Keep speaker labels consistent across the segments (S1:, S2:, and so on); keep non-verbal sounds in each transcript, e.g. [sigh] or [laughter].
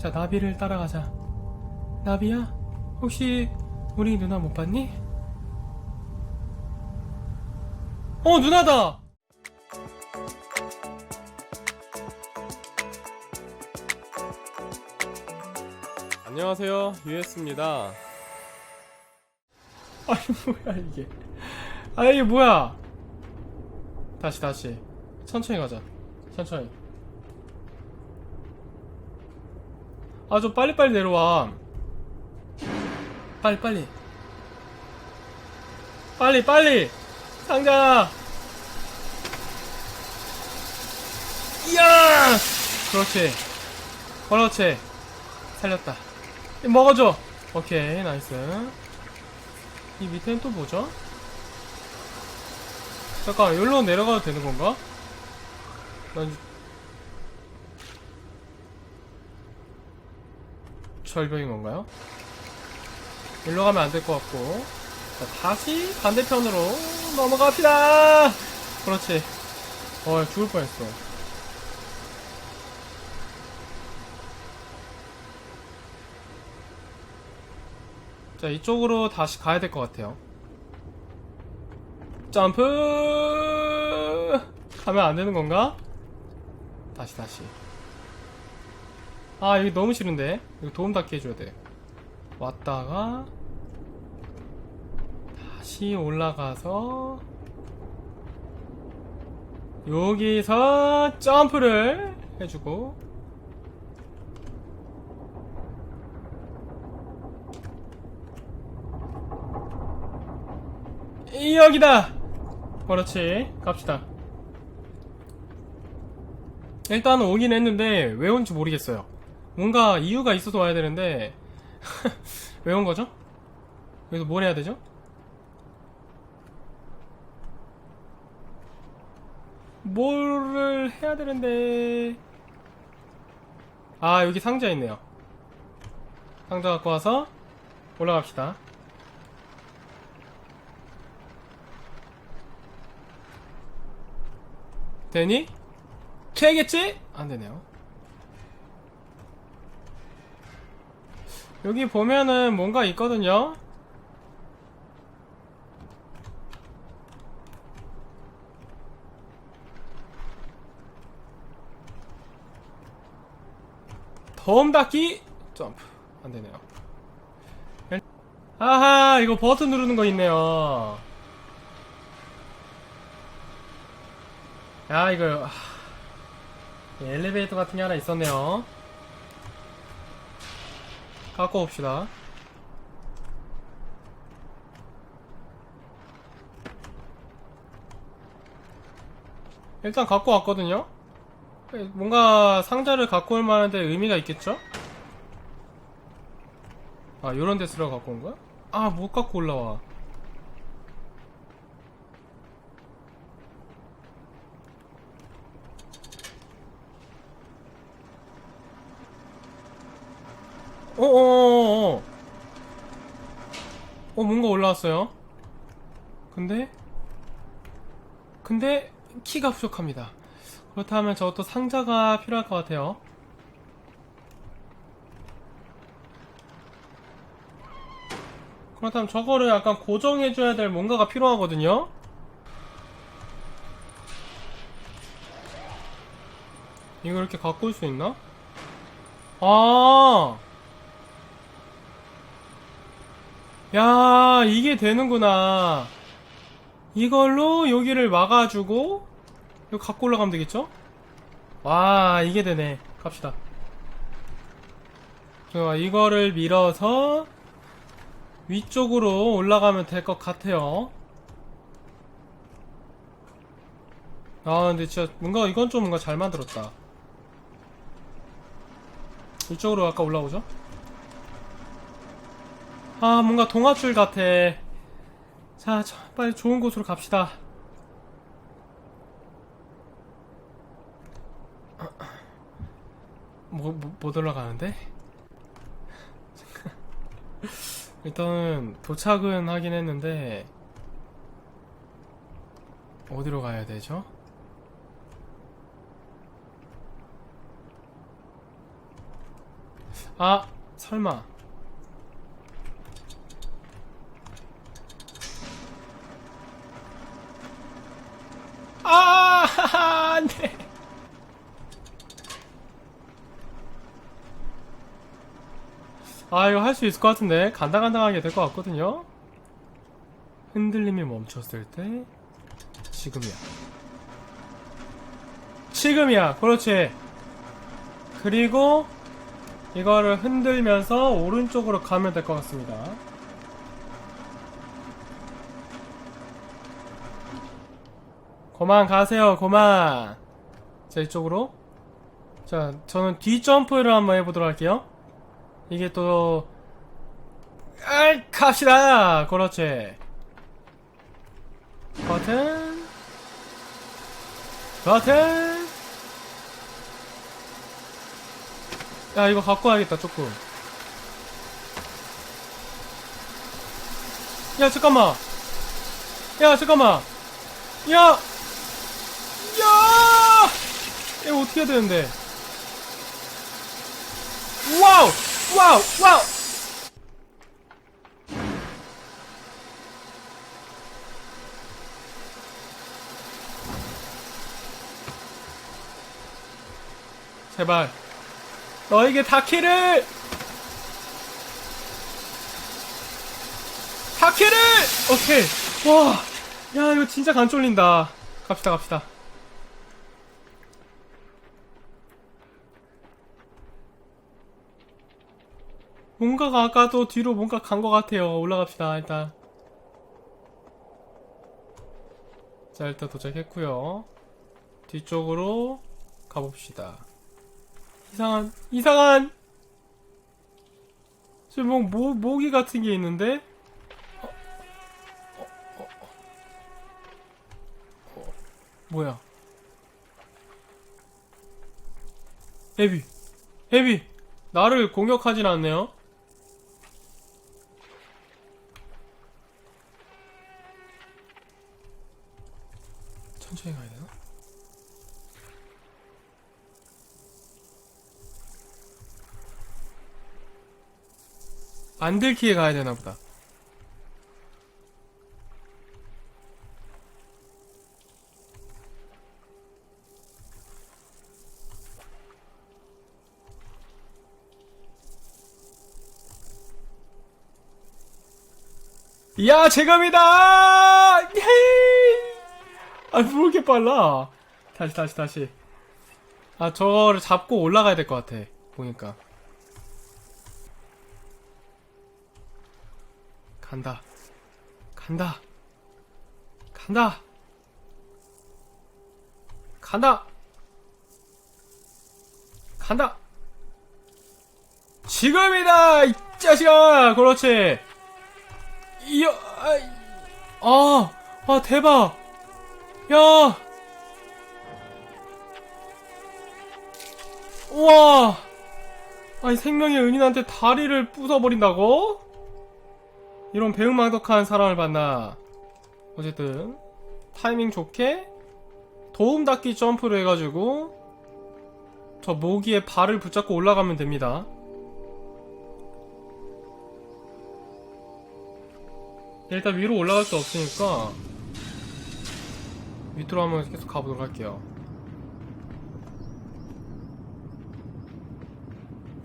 S1: 자, 나비를 따라가자. 나비야? 혹시 우리 누나 못 봤니? 어, 누나다! 안녕하세요, 유에스입니다. [laughs] 아니, 뭐야, 이게. 아, 이게 뭐야! 다시, 다시. 천천히 가자. 천천히. 아, 좀 빨리빨리 내려와. 빨리, 빨리. 빨리, 빨리! 상자! 이야! 그렇지. 그렇지. 살렸다. 이 먹어줘! 오케이, 나이스. 이 밑에는 또 뭐죠? 잠깐, 여기로 내려가도 되는 건가? 난 절벽인 건가요? 일로 가면 안 될 것 같고. 자, 다시 반대편으로 넘어갑시다! 그렇지. 어 죽을 뻔했어. 자 이쪽으로 다시 가야 될 것 같아요. 점프! 가면 안 되는 건가? 다시 다시 아 여기 너무 싫은데? 이거 도움 닫기 해줘야 돼. 왔다가 다시 올라가서 여기서 점프를 해주고 여기다! 그렇지. 갑시다. 일단 오긴 했는데 왜 온지 모르겠어요 뭔가 이유가 있어서 와야 되는데 [laughs] 왜 온 거죠? 여기서 뭘 해야 되죠? 뭐를 해야 되는데 아 여기 상자 있네요 상자 갖고 와서 올라갑시다 되니? 되겠지? 안 되네요 여기 보면은 뭔가 있거든요. 덤 닫기 점프. 안 되네요. 아하 이거 버튼 누르는 거 있네요. 야 이거 하, 엘리베이터 같은 게 하나 있었네요 갖고 옵시다 일단 갖고 왔거든요 뭔가 상자를 갖고 올 만한데 의미가 있겠죠? 아 요런 데 쓰라고 갖고 온 거야? 아 못 갖고 올라와 어어어어. 어 뭔가 올라왔어요. 근데? 근데 키가 부족합니다. 그렇다면 저것도 상자가 필요할 것 같아요. 그렇다면 저거를 약간 고정해줘야 될 뭔가가 필요하거든요. 이거 이렇게 갖고 올 수 있나? 아 야, 이게 되는구나. 이걸로 여기를 막아주고, 이거 갖고 올라가면 되겠죠? 와, 이게 되네. 갑시다. 좋아, 이거를 밀어서, 위쪽으로 올라가면 될 것 같아요. 아, 근데 진짜, 뭔가, 이건 좀 뭔가 잘 만들었다. 이쪽으로 아까 올라오죠? 아 뭔가 동화줄 같아 자 저, 빨리 좋은 곳으로 갑시다 뭐, 뭐, 못 올라가는데? [laughs] 일단은 도착은 하긴 했는데 어디로 가야 되죠? 아, 설마. 아, 하하, 안 돼. 아, 이거 할 수 있을 것 같은데. 간당간당하게 될 것 같거든요. 흔들림이 멈췄을 때, 지금이야. 지금이야. 그렇지. 그리고, 이거를 흔들면서 오른쪽으로 가면 될 것 같습니다. 그만 가세요, 그만. 자, 이쪽으로. 자, 저는 뒤점프를 한번 해보도록 할게요. 이게 또, 아이, 갑시다! 그렇지. 버튼. 버튼. 야, 이거 갖고 와야겠다, 조금. 야, 잠깐만. 야, 잠깐만. 야! 야! 이거 어떻게 해야 되는데? 와우! 와우! 와우! 제발. 너에게 다키를! 다키를! 오케이. 와. 야, 이거 진짜 간 쫄린다. 갑시다, 갑시다. 뭔가가 아까도 뒤로 뭔가 간 것 같아요. 올라갑시다, 일단. 자, 일단 도착했고요 뒤쪽으로 가봅시다. 이상한, 이상한! 지금 뭐, 모, 모기 같은 게 있는데? 어, 어. 어, 뭐야? 헤비, 헤비! 나를 공격하진 않네요? 천천히 가야 되나? 안 들키게 가야 되나 보다. 야, 제감이다! 예이! 아, 뭐 이렇게 빨라? 다시, 다시, 다시. 아, 저거를 잡고 올라가야 될 것 같아. 보니까. 간다. 간다. 간다. 간다. 간다. 지금이다! 이 자식아! 그렇지! 아이, 아, 아, 대박! 야! 우와! 아니, 생명의 은인한테 다리를 부숴버린다고? 이런 배은망덕한 사람을 봤나. 어쨌든, 타이밍 좋게, 도움 닫기 점프를 해가지고, 저 모기에 발을 붙잡고 올라가면 됩니다. 일단 위로 올라갈 수 없으니까, 밑으로 한번 계속 가보도록 할게요.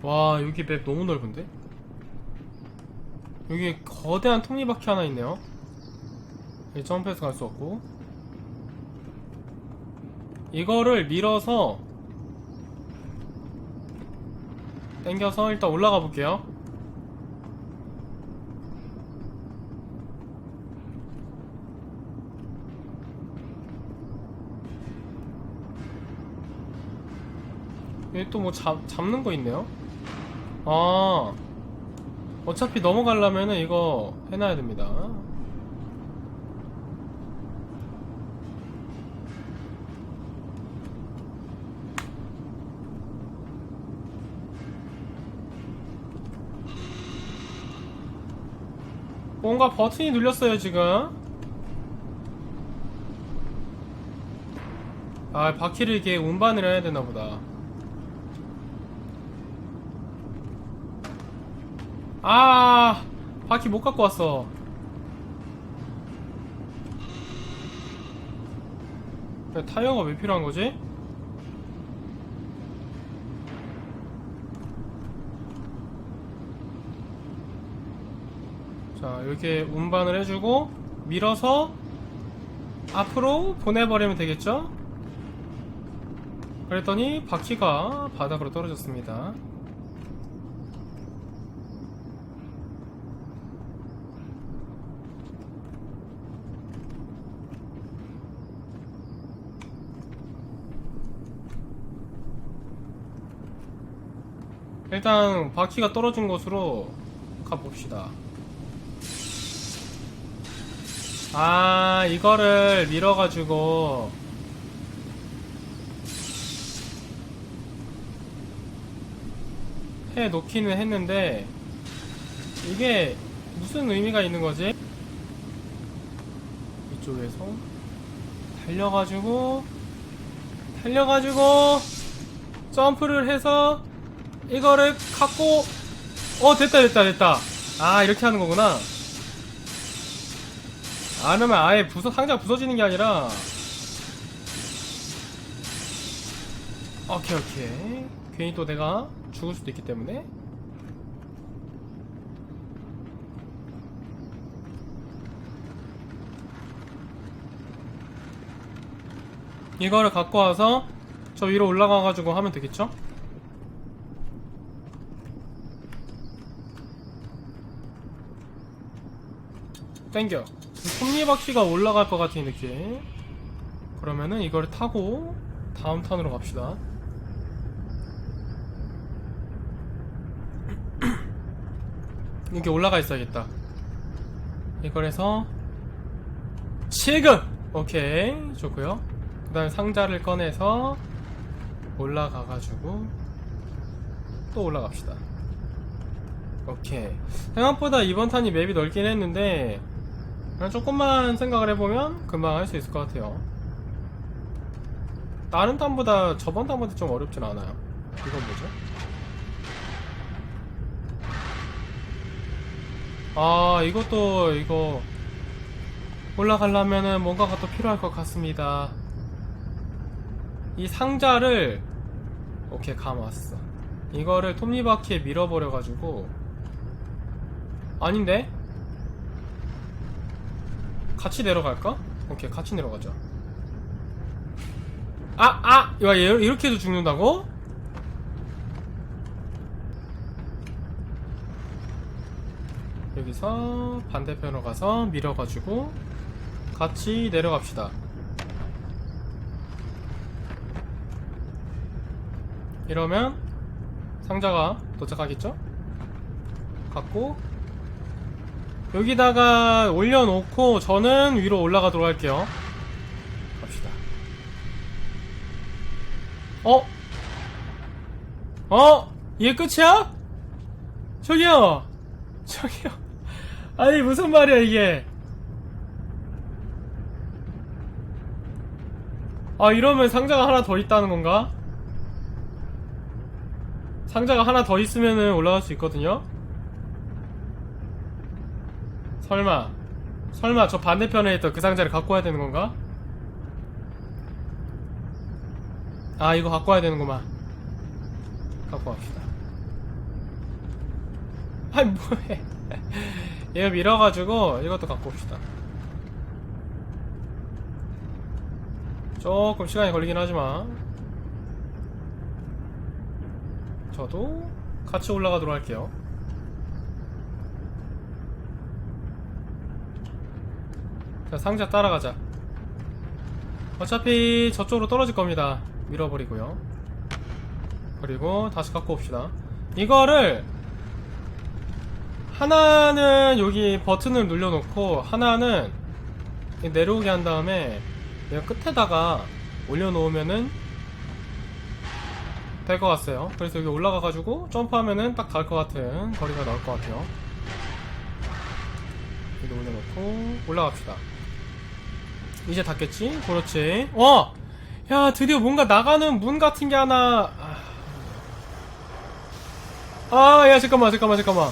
S1: 와, 여기 맵 너무 넓은데? 여기 거대한 톱니바퀴 하나 있네요. 여기 점프해서 갈 수 없고. 이거를 밀어서 당겨서 일단 올라가 볼게요. 또 뭐 잡는 거 있네요? 아, 어차피 넘어가려면은 이거 해놔야 됩니다. 뭔가 버튼이 눌렸어요, 지금. 아, 바퀴를 이렇게 운반을 해야 되나 보다. 아 바퀴 못 갖고 왔어 야, 타이어가 왜 필요한 거지? 자 이렇게 운반을 해주고 밀어서 앞으로 보내버리면 되겠죠? 그랬더니 바퀴가 바닥으로 떨어졌습니다. 일단 바퀴가 떨어진 곳으로 가봅시다. 아 이거를 밀어가지고 해 놓기는 했는데 이게 무슨 의미가 있는 거지? 이쪽에서 달려가지고 달려가지고 점프를 해서 이거를 갖고 어 됐다 됐다 됐다. 아 이렇게 하는 거구나. 안 하면 아예 부서 상자 부서지는 게 아니라. 오케이 오케이. 괜히 또 내가 죽을 수도 있기 때문에. 이거를 갖고 와서 저 위로 올라가가지고 하면 되겠죠? 땡겨. 톱니바퀴가 올라갈 것 같은 느낌 그러면은 이거를 타고 다음 턴으로 갑시다. [clears throat] 이렇게 올라가 있어야겠다. 이걸 해서 지금! 오케이. 좋고요. 그 다음에 상자를 꺼내서 올라가가지고 또 올라갑시다. 오케이. 생각보다 이번 탄이 맵이 넓긴 했는데 그냥 조금만 생각을 해보면 금방 할 수 있을 것 같아요 다른 탄보다 저번 탄보다 좀 어렵진 않아요 이건 뭐죠? 아 이것도 이거 올라가려면은 뭔가가 또 필요할 것 같습니다 이 상자를 오케이 감았어 이거를 톱니바퀴에 밀어버려가지고 아닌데? 같이 내려갈까? 오케이 같이 내려가자 아! 아! 야, 얘 이렇게 해도 죽는다고? 여기서 반대편으로 가서 밀어가지고 같이 내려갑시다 이러면 상자가 도착하겠죠? 갖고 여기다가 올려놓고 저는 위로 올라가도록 할게요 갑시다 어? 어? 이게 끝이야? 저기요 저기요 [laughs] 아니 무슨 말이야 이게 아 이러면 상자가 하나 더 있다는 건가? 상자가 하나 더 있으면은 올라갈 수 있거든요 설마 설마 저 반대편에 있던 그 상자를 갖고 와야 되는 건가? 아 이거 갖고 와야 되는구만. 갖고 갑시다. 아이 뭐해. [laughs] 얘 밀어가지고 이것도 갖고 옵시다. 조금 시간이 걸리긴 하지만. 저도 같이 올라가도록 할게요 자 상자 따라가자. 어차피 저쪽으로 떨어질 겁니다. 밀어버리고요. 그리고 다시 갖고 옵시다. 이거를 하나는 여기 버튼을 눌러놓고 하나는 내려오게 한 다음에 내가 끝에다가 올려놓으면은 될 것 같아요. 그래서 여기 올라가가지고 점프하면은 딱 닿을 것 같은 거리가 나올 것 같아요. 여기 올려놓고 올라갑시다 이제 닫겠지? 그렇지. 어! 야, 드디어 뭔가 나가는 문 같은 게 하나. 아, 아 야, 잠깐만, 잠깐만, 잠깐만.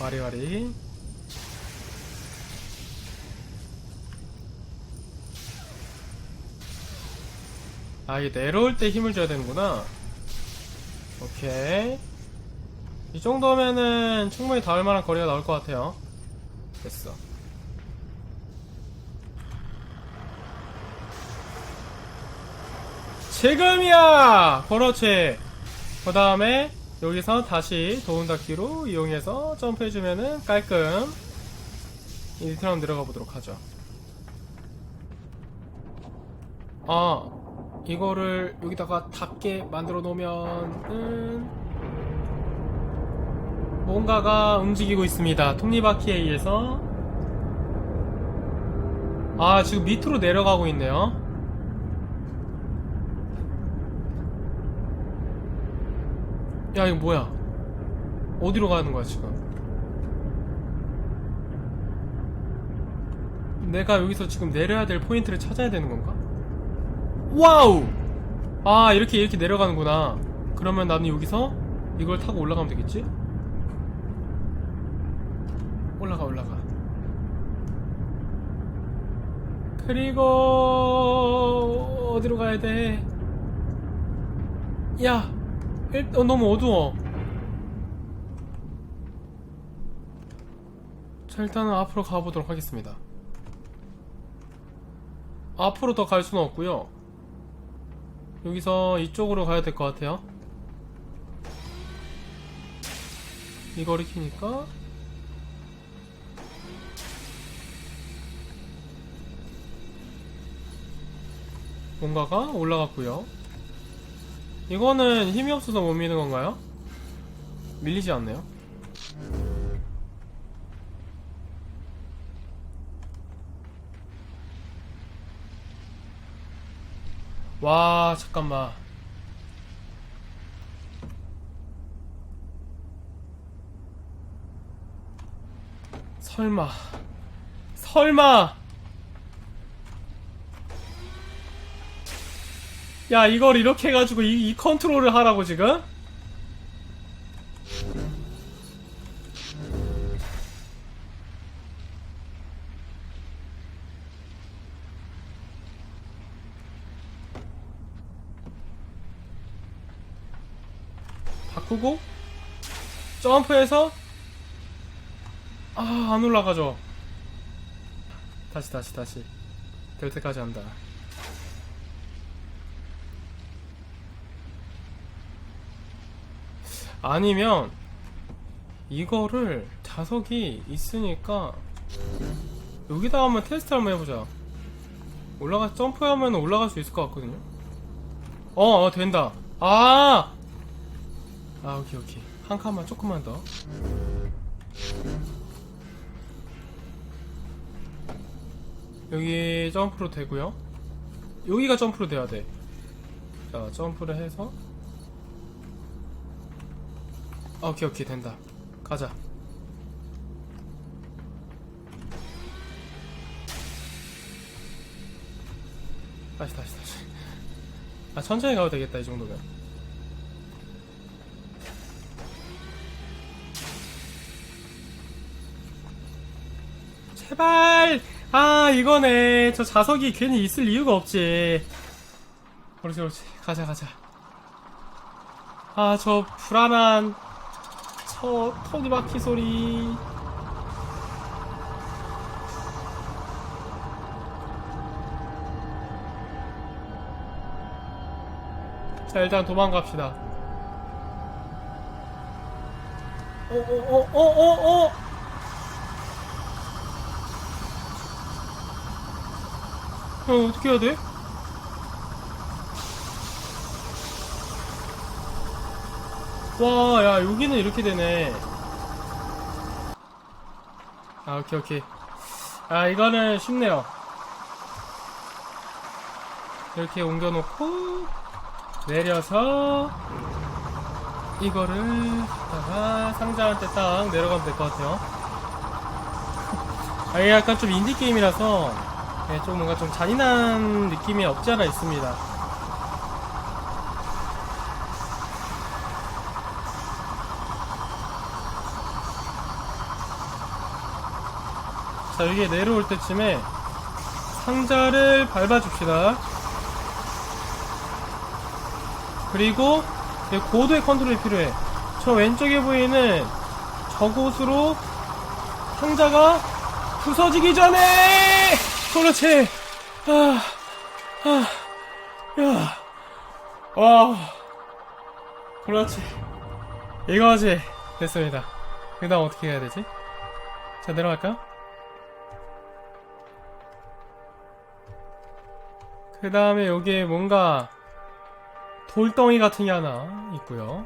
S1: 와리와리. 아, 이게 내려올 때 힘을 줘야 되는구나. 오케이. 이 정도면은 충분히 닿을 만한 거리가 나올 것 같아요. 됐어. 지금이야! 그렇지. 그 다음에 여기서 다시 도운 닫기로 이용해서 점프해주면은 깔끔. 이트럼 내려가 보도록 하죠. 아, 이거를 여기다가 닿게 만들어 놓으면은 뭔가가 움직이고 있습니다. 톱니바퀴에 의해서 아 지금 밑으로 내려가고 있네요. 야 이거 뭐야? 어디로 가는 거야 지금? 내가 여기서 지금 내려야 될 포인트를 찾아야 되는 건가? 와우! 아 이렇게 이렇게 내려가는구나. 그러면 나는 여기서 이걸 타고 올라가면 되겠지? 올라가 올라가 그리고 어디로 가야 돼? 야, 일, 어, 너무 어두워. 자 일단은 앞으로 가보도록 하겠습니다. 앞으로 더 갈 수는 없고요. 여기서 이쪽으로 가야 될 것 같아요. 이거를 키니까 뭔가가 올라갔고요. 이거는 힘이 없어서 못 미는 건가요? 밀리지 않네요. 와, 잠깐만. 설마. 설마! 야 이걸 이렇게 해가지고 이, 이 컨트롤을 하라고 지금? 바꾸고 점프해서 아 안 올라가죠. 다시 다시 다시. 될 때까지 한다. 아니면 이거를 자석이 있으니까 여기다 한번 테스트 한번 해보자. 올라가 점프하면 올라갈 수 있을 것 같거든요. 어, 어 된다. 아! 아 오케이 오케이. 한 칸만 조금만 더. 여기 점프로 되고요. 여기가 점프로 돼야 돼자 점프를 해서. 아, 오케이 오케이. 된다. 가자. 다시 다시 다시. 아 천천히 가도 되겠다 이 정도면 제발. 아 이거네. 저 자석이 괜히 있을 이유가 없지. 그렇지 그렇지. 가자 가자. 아 저 불안한 저 톱니바퀴 소리. 자 일단 도망갑시다. 어어어어어어 어, 어떻게 해야 돼? 와, 야, 여기는 이렇게 되네. 아, 오케이, 오케이. 아, 이거는 쉽네요. 이렇게 옮겨놓고, 내려서, 이거를, 다가 상자한테 딱 내려가면 될 것 같아요. [laughs] 아, 이게 약간 좀 인디게임이라서, 예, 좀 뭔가 좀 잔인한 느낌이 없지 않아 있습니다. 자 여기에 내려올 때쯤에 상자를 밟아줍시다 그리고 이 고도의 컨트롤이 필요해 저 왼쪽에 보이는 저곳으로 상자가 부서지기 전에 그렇지. 아, 아, 야, 와, 그렇지. 이거지. 됐습니다. 그 다음 어떻게 해야 되지? 자 내려갈까요? 그 다음에 여기에 뭔가 돌덩이 같은 게 하나 있고요.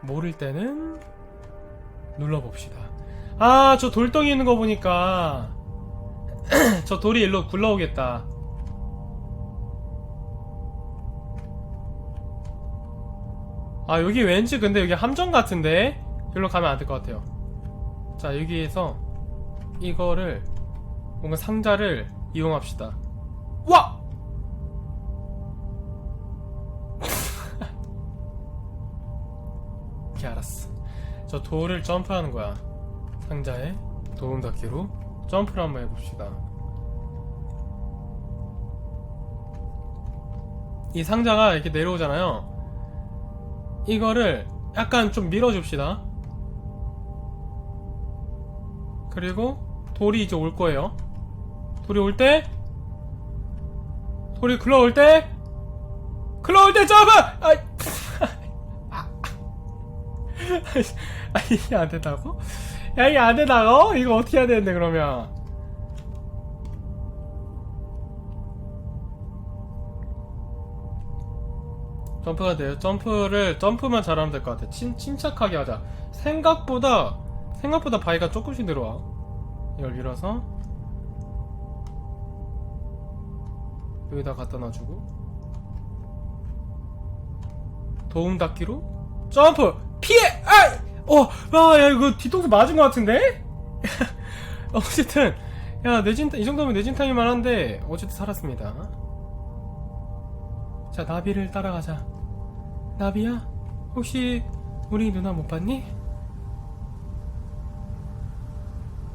S1: 모를 때는 눌러봅시다. 아 저 돌덩이 있는 거 보니까 [clears throat] 저 돌이 일로 굴러오겠다. 아 여기 왠지 근데 여기 함정 같은데? 여기로 가면 안 될 것 같아요. 자 여기에서 이거를 뭔가 상자를 이용합시다. 와! [laughs] 오케이 알았어. 저 돌을 점프하는 거야. 상자에 도움 닫기로 점프를 한번 해봅시다 이 상자가 이렇게 내려오잖아요 이거를 약간 좀 밀어줍시다 그리고 돌이 이제 올 거예요 돌이 올 때 돌이 글러올 때 글러올 때 점프! 아이 아 이게 안 된다고? 야 이게 안 된다고? 이거 어떻게 해야 되는데 그러면? 점프가 돼요? 점프를 점프만 잘하면 될 것 같아. 침, 침착하게 하자. 생각보다 생각보다 바위가 조금씩 들어와. 이걸 밀어서. 여기다 갖다 놔주고. 도움 닫기로 점프! 피해! 아! 어! 아, 야 이거 뒤통수 맞은 것 같은데? [laughs] 어쨌든 야 내진 이 정도면 내진탕이만 한데 어쨌든 살았습니다 자 나비를 따라가자 나비야 혹시 우리 누나 못 봤니?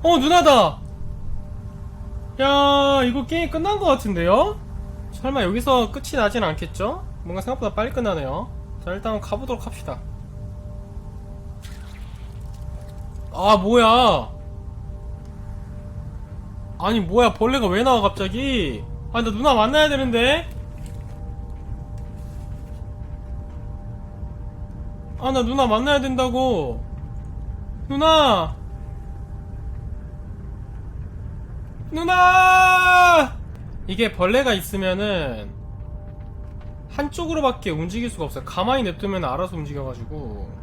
S1: 어 누나다 야 이거 게임 끝난 것 같은데요? 설마 여기서 끝이 나진 않겠죠? 뭔가 생각보다 빨리 끝나네요 자 일단 가보도록 합시다 아 뭐야? 아니 뭐야? 벌레가 왜 나와 갑자기? 아니 나 누나 만나야 되는데? 아 나 누나 만나야 된다고. 누나! 누나! 이게 벌레가 있으면은 한쪽으로밖에 움직일 수가 없어요. 가만히 냅두면 알아서 움직여가지고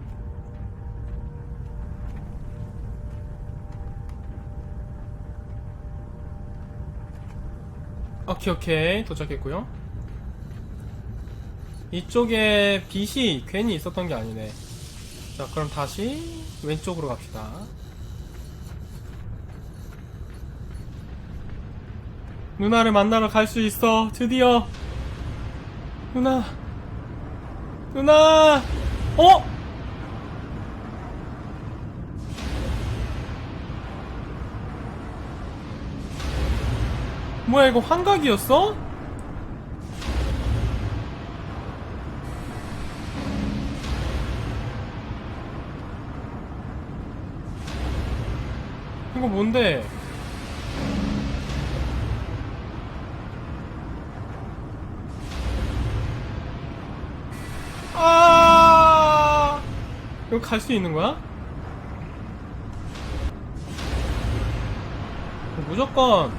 S1: 오케이 오케이. 도착했고요. 이쪽에 빛이 괜히 있었던 게 아니네. 자 그럼 다시 왼쪽으로 갑시다. 누나를 만나러 갈 수 있어. 드디어. 누나. 누나. 어? 뭐야 이거 환각이었어? 이거 뭔데? 아! 이거 갈 수 있는 거야? 무조건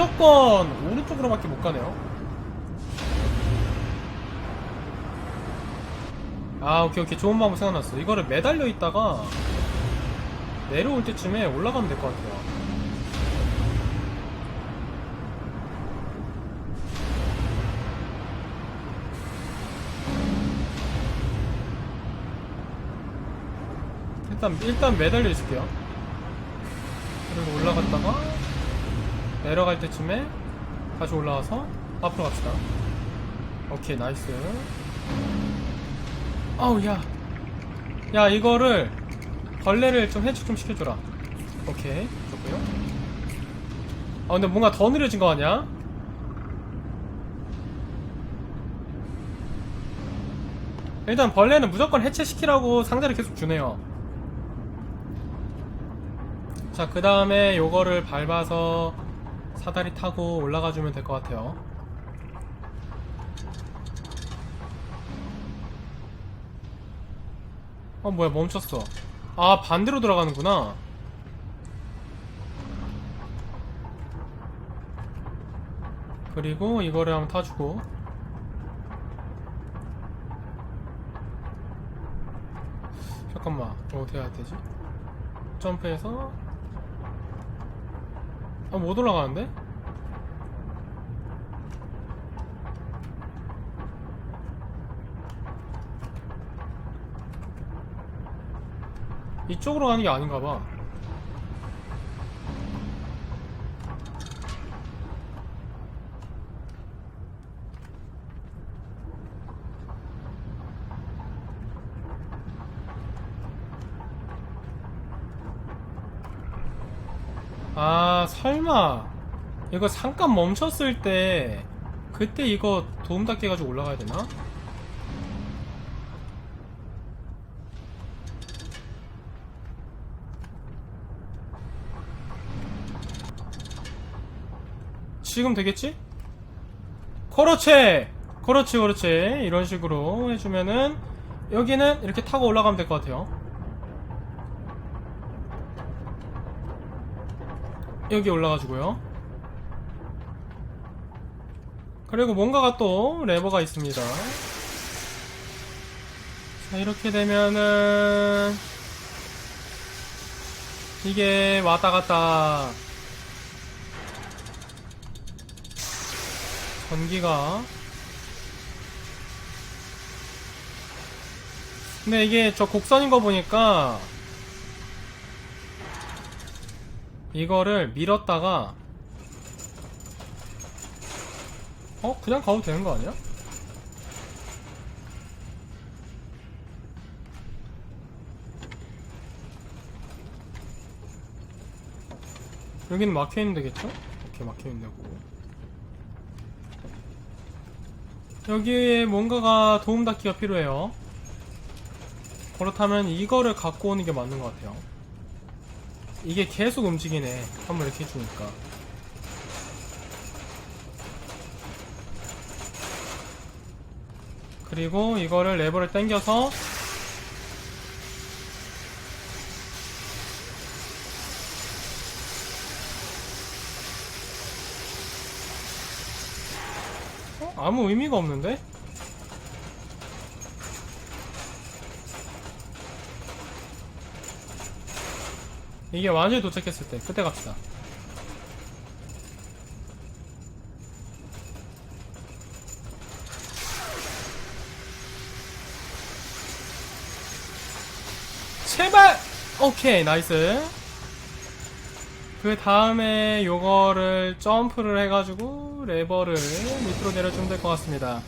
S1: 무조건 오른쪽으로밖에 못 가네요. 아 오케이 오케이 좋은 방법 생각났어. 이거를 매달려 있다가 내려올 때쯤에 올라가면 될 것 같아요. 일단 일단 매달려 있을게요. 그리고 올라갔다가 내려갈 때쯤에 다시 올라와서 앞으로 갑시다. 오케이 나이스. 아우 야, 야 이거를 벌레를 좀 해축 좀 시켜줘라. 오케이 좋고요 아 근데 뭔가 더 느려진 거 아니야? 일단 벌레는 무조건 해체시키라고 상자를 계속 주네요 자그 다음에 요거를 밟아서 사다리 타고 올라가 주면 될 것 같아요. 어 뭐야 멈췄어. 아 반대로 들어가는구나. 그리고 이거를 한번 타주고. 잠깐만 어떻게 해야 되지? 점프해서 아 못 올라가는데? 이쪽으로 가는 게 아닌가 봐. 아, 설마. 이거 잠깐 멈췄을 때, 그때 이거 도움 닫기 해가지고 올라가야 되나? 지금 되겠지? 그렇지! 그렇지, 그렇지. 이런 식으로 해주면은, 여기는 이렇게 타고 올라가면 될 것 같아요. 여기 올라가지고요. 그리고 뭔가가 또 레버가 있습니다. 자, 이렇게 되면은, 이게 왔다 갔다 전기가 근데 이게 저 곡선인 거 보니까 이거를 밀었다가 어? 그냥 가도 되는 거 아니야? 여기는 막혀있는 데겠죠? 이렇게 막혀있는 데고 여기에 뭔가가 도움 닫기가 필요해요 그렇다면 이거를 갖고 오는 게 맞는 것 같아요 이게 계속 움직이네 한 번 이렇게 해주니까 그리고 이거를 레버를 당겨서 어? 아무 의미가 없는데? 이게 완전히 도착했을 때 그때 갑시다. 제발! 오케이 나이스. 그 다음에 요거를 점프를 해가지고 레버를 밑으로 내려주면 될 것 같습니다